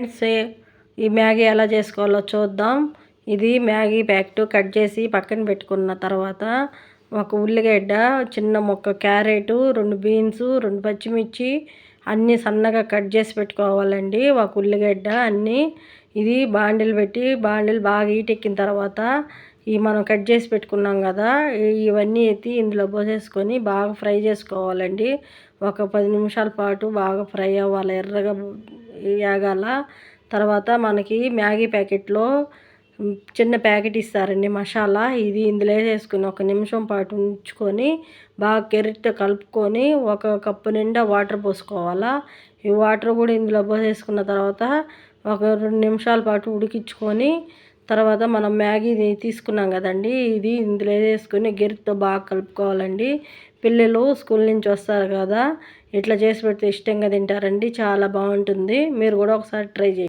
Friends ఈ Maggi ఎలా చేసుకోవాలో చూద్దాం. ఇది మ్యాగీ ప్యాకెట్ కట్ చేసి పక్కన పెట్టుకున్న తర్వాత ఒక ఉల్లిగడ్డ చిన్న మొక్క క్యారెట్ రెండు బీన్స్ రెండు పచ్చిమిర్చి అన్నీ సన్నగా కట్ చేసి పెట్టుకోవాలండి. ఒక ఉల్లిగడ్డ అన్నీ ఇది బాండిలు పెట్టి బాండిల్ బాగా ఈటెక్కిన ఎక్కిన తర్వాత ఈ మనం కట్ చేసి పెట్టుకున్నాం కదా ఇవన్నీ ఎత్తి ఇందులో పోసేసుకొని బాగా ఫ్రై చేసుకోవాలండి. ఒక పది నిమిషాల పాటు బాగా ఫ్రై అవ్వాలి ఎర్రగా యాగాల తర్వాత మనకి మ్యాగీ ప్యాకెట్లో చిన్న ప్యాకెట్ ఇస్తారండి మసాలా. ఇది ఇందులో వేసుకుని ఒక నిమిషం పాటు ఉంచుకొని బాగా కెరెట్తో కలుపుకొని ఒక కప్పు నిండా వాటర్ పోసుకోవాలా. ఈ వాటర్ కూడా ఇందులో పోసేసుకున్న తర్వాత ఒక రెండు నిమిషాల పాటు ఉడికించుకొని తర్వాత మనం మ్యాగీ తీసుకున్నాం కదండి ఇది ఇందులో వేసుకొని గెరిటితో బాగా కలుపుకోవాలండి. పిల్లలు స్కూల్ నుంచి వస్తారు కదా ఇట్లా చేసి పెడితే ఇష్టంగా తింటారండి చాలా బాగుంటుంది. మీరు కూడా ఒకసారి ట్రై చేయండి.